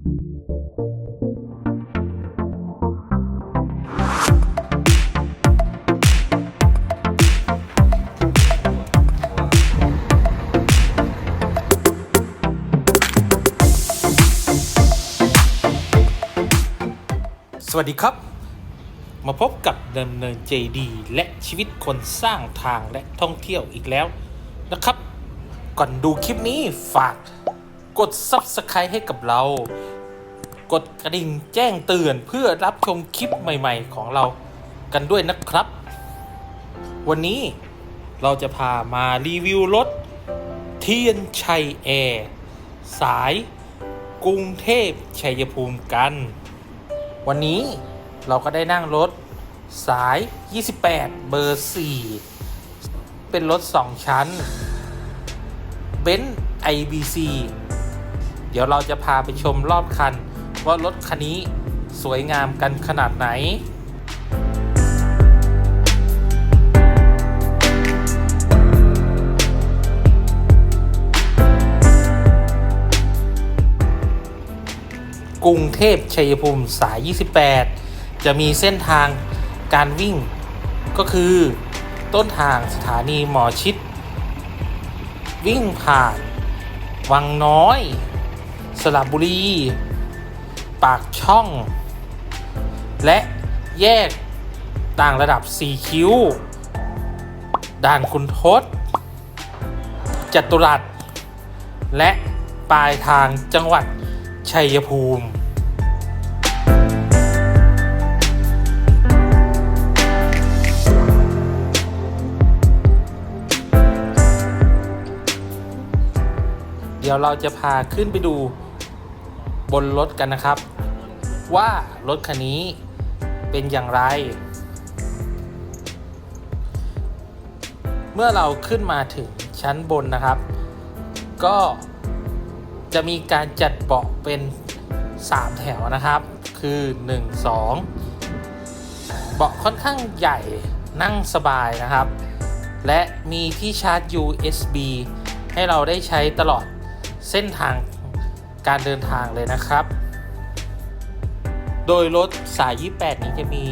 สวัสดีครับ มาพบกับดำเนิน JD และชีวิตคนสร้างทางและท่องเที่ยวอีกแล้วนะครับ ก่อนดูคลิปนี้ฝาก กด Subscribe ให้กับเรา กดกระดิ่งแจ้งเตือนเพื่อรับชมคลิปใหม่ ๆ ของเรากันด้วยนะครับ วันนี้เราจะพามารีวิวรถเทียนชัยแอร์สายกรุงเทพชัยภูมิกัน วันนี้เราก็ได้นั่งรถสาย 28 เบอร์ 4 เป็นรถ 2 ชั้นเบนซ์ IBC เดี๋ยวเราจะพาไปชมรอบคัน ว่ารถคันนี้สวยงามกันขนาดไหนกรุงเทพชัยภูมิสาย 28 จะมีเส้นทางการวิ่ง ก็คือต้นทางสถานีหมอชิด วิ่งผ่าน วังน้อย สระบุรี ปากช่อง และแยกต่างระดับ 4 คิ้ว ด่านคุณทศจัตุรัส และปลายทางจังหวัดชัยภูมิ ดี๋ยวเราจะพาขึ้นไปดูบนรถกันนะครับ ว่ารถคันนี้เป็นอย่างไร เมื่อเราขึ้นมาถึงชั้นบนนะครับ ก็จะมีการจัดเบาะเป็น 3 แถวนะครับ คือ 1 2 เบาะค่อนข้างใหญ่นั่งสบายนะครับ และมีที่ชาร์จ USB ให้เราได้ใช้ตลอด เส้นทางการเดินทางเลยนะครับ โดยรถสาย 28 นี้จะมี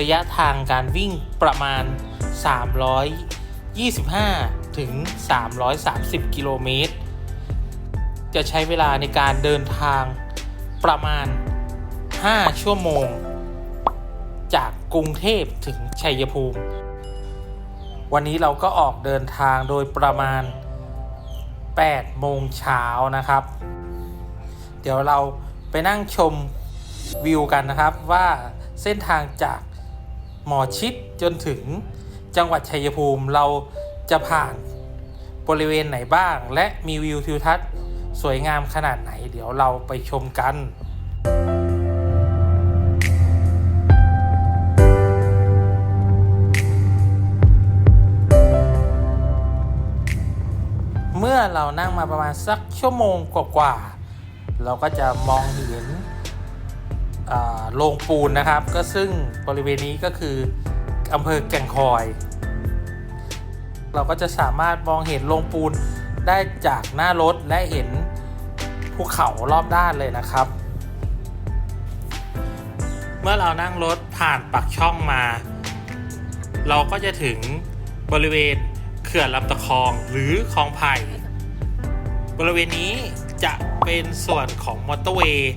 ระยะทางการวิ่งประมาณ 325 ถึง 330 กิโลเมตร จะใช้เวลาในการเดินทางประมาณ 5 ชั่วโมง จากกรุงเทพถึงชัยภูมิ วันนี้เราก็ออกเดินทางโดยประมาณ 8โมงเช้านะครับ เดี๋ยวเราไปนั่งชมวิวกันนะครับ ว่าเส้นทางจากหมอชิดจนถึงจังหวัดชัยภูมิเราจะผ่านบริเวณไหนบ้าง และมีวิวทิวทัศน์สวยงามขนาดไหน เดี๋ยวเราไปชมกัน เมื่อเรานั่งมาประมาณสักชั่วโมงกว่าๆเราก็จะมองเห็นโรงปูนนะครับ ก็ซึ่งบริเวณนี้ก็คืออำเภอแก่งคอย เราก็จะสามารถมองเห็นโรงปูนได้จากหน้ารถและเห็นภูเขารอบด้านเลยนะครับ เมื่อเรานั่งรถผ่านปากช่องมา เราก็จะถึงบริเวณ เขื่อนลำตะคองหรือคลองไผ่บริเวณนี้จะเป็นส่วนของมอเตอร์เวย์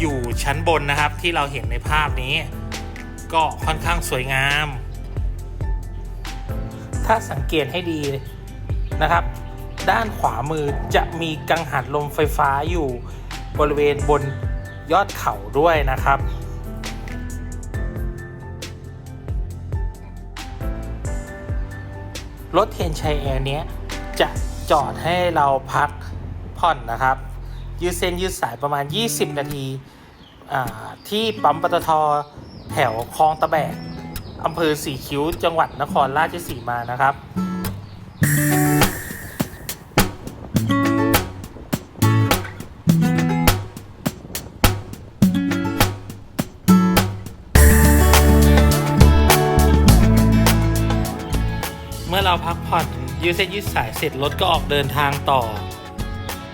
อยู่ชั้นบนนะครับที่เราเห็นในภาพนี้ ก็ค่อนข้างสวยงาม ถ้าสังเกตให้ดีนะครับ ด้านขวามือจะมีกังหันลมไฟฟ้าอยู่บริเวณบนยอดเขาด้วยนะครับ รถเทนชัยแอร์เนี้ยจะจอดให้เราพักผ่อนนะครับ ยืดเส้นยืดสายประมาณ 20 นาทีาที่ปั๊มปตทแถวคลองตะแบกอำเภอสีคิ้วจังหวัดนครราชสีมานะครับ ยืดเส้นยืดสายเสร็จรถก็ออกเดินทางต่อ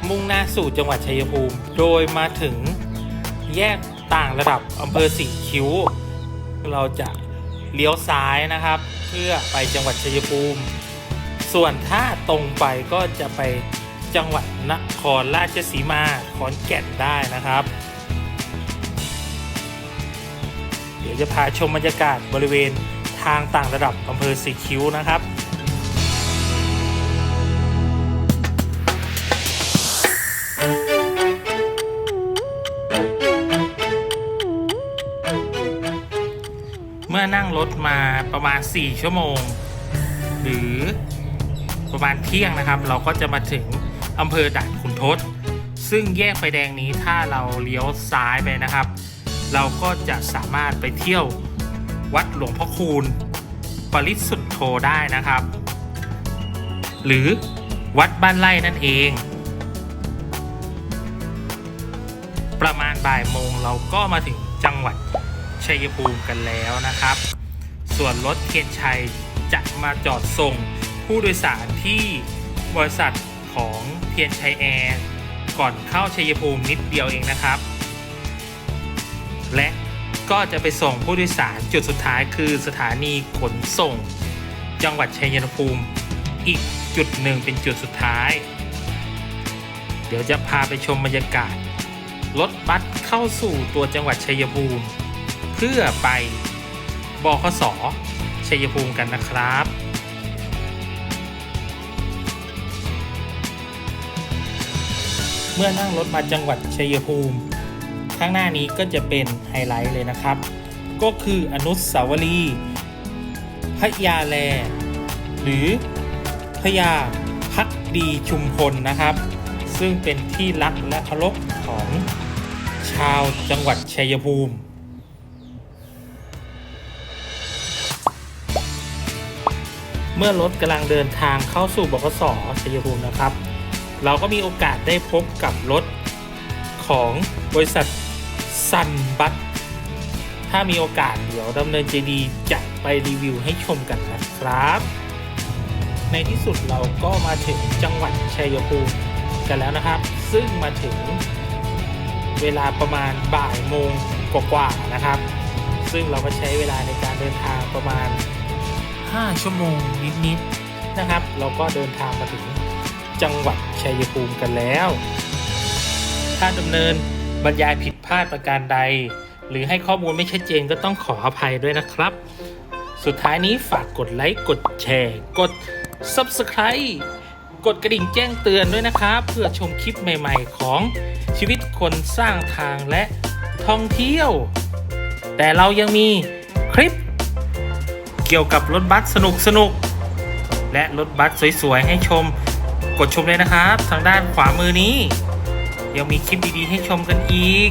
มุ่งหน้าสู่จังหวัดชัยภูมิ โดยมาถึงแยกต่างระดับอำเภอสีคิ้ว เราจะเลี้ยวซ้ายนะครับ เพื่อไปจังหวัดชัยภูมิ ส่วนถ้าตรงไปก็จะไปจังหวัดนครราชสีมาขอนแก่นได้นะครับ เดี๋ยวจะพาชมบรรยากาศบริเวณทางต่างระดับอำเภอสีคิ้วนะครับ รถมาประมาณ 4 ชั่วโมง หรือประมาณเที่ยงนะครับ เราก็จะมาถึงอำเภอด่านขุนทด ซึ่งแยกไฟแดงนี้ถ้าเราเลี้ยวซ้ายไปนะครับ เราก็จะสามารถไปเที่ยววัดหลวงพ่อคูณ ปริสุทธโธได้นะครับ หรือวัดบ้านไร่นั่นเอง ประมาณบ่ายโมงเราก็มาถึงจังหวัดชัยภูมิกันแล้วนะครับ ส่วนรถเทียนชัยจะมาจอดส่งผู้โดยสารที่บริษัทของเทียนชัยแอร์ก่อนเข้าชัยภูมินิดเดียวเองนะครับ และก็จะไปส่งผู้โดยสารจุดสุดท้ายคือสถานีขนส่ง จังหวัดชัยภูมิ อีกจุดหนึ่งเป็นจุดสุดท้าย เดี๋ยวจะพาไปชมบรรยากาศรถบัสเข้าสู่ตัวจังหวัดชัยภูมิ เพื่อไป บขสชัยภูมิกันนะครับเมื่อนั่งรถมาจังหวัดชัยภูมิ ข้างหน้านี้ก็จะเป็นไฮไลท์เลยนะครับ ก็คืออนุสาวรีย์พญาแล หรือพญาพักดีชุมพลนะครับ ซึ่งเป็นที่รักและเคารพของชาวจังหวัดชัยภูมิ เมื่อรถกำลังเดินทางเข้าสู่บกสชัยภูมินะครับ เราก็มีโอกาสได้พบกับรถของบริษัทซันบัตถ้ามีโอกาสเดี๋ยวดำเนินเจดีจะไปรีวิวให้ชมกันนะครับ ในที่สุดเราก็มาถึงจังหวัดชัยภูมิกันแล้วนะครับ ซึ่งมาถึงเวลาประมาณบ่ายโมงกว่าๆนะครับ ซึ่งเราก็ใช้เวลาในการเดินทางประมาณ 5 ชั่วโมงนิดๆนะครับ เราก็เดินทางมาถึงจังหวัดชัยภูมิกันแล้ว ถ้าดำเนินบรรยายผิดพลาดประการใด หรือให้ข้อมูลไม่ชัดเจนก็ต้องขออภัยด้วยนะครับ สุดท้ายนี้ฝากกดไลค์กดแชร์ กด Subscribe กดกระดิ่งแจ้งเตือนด้วยนะครับ เพื่อชมคลิปใหม่ๆของชีวิตคนสร้างทางและท่องเที่ยว แต่เรายังมีคลิป เกี่ยวกับรถบัสสนุกสนุกและรถบัสสวยๆให้ชม กดชมเลยนะครับ ทางด้านขวามือนี้ ยังมีคลิปดีๆให้ชมกันอีก